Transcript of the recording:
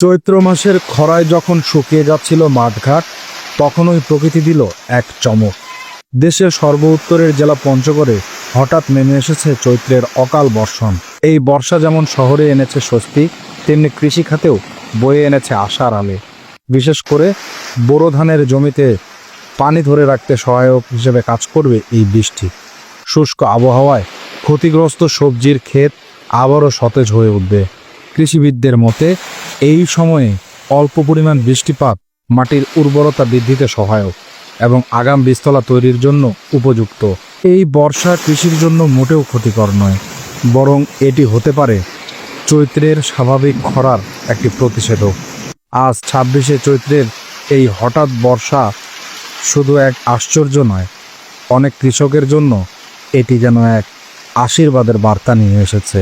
চৈত্র মাসের খরায় যখন শুকিয়ে যাচ্ছিল মাঠঘাট তখন ওই প্রকৃতি দিল এক চমক। দেশের সর্ব উত্তরের জেলা পঞ্চগড়ে হঠাৎ নেমে এসেছে চৈত্রের অকাল বর্ষণ। এই বর্ষা যেমন শহরে এনেছে স্বস্তি, তেমনি কৃষি খাতেও বয়ে এনেছে আশার আলে। বিশেষ করে বোরো ধানের জমিতে পানি ধরে রাখতে সহায়ক হিসেবে কাজ করবে এই বৃষ্টি। শুষ্ক আবহাওয়ায় ক্ষতিগ্রস্ত সবজির ক্ষেত আবারও সতেজ হয়ে উঠবে। কৃষিবিদদের মতে এই সময়ে অল্প পরিমাণ বৃষ্টিপাত মাটির উর্বরতা বৃদ্ধিতে সহায়ক এবং আগাম বীজতলা তৈরির জন্য উপযুক্ত। এই বর্ষা কৃষির জন্য মোটেও ক্ষতিকর নয়, বরং এটি হতে পারে চৈত্রের স্বাভাবিক খরার একটি প্রতিষেধক। আজ ছাব্বিশে চৈত্রের এই হঠাৎ বর্ষা শুধু এক আশ্চর্য নয়, অনেক কৃষকের জন্য এটি যেন এক আশীর্বাদের বার্তা নিয়ে এসেছে।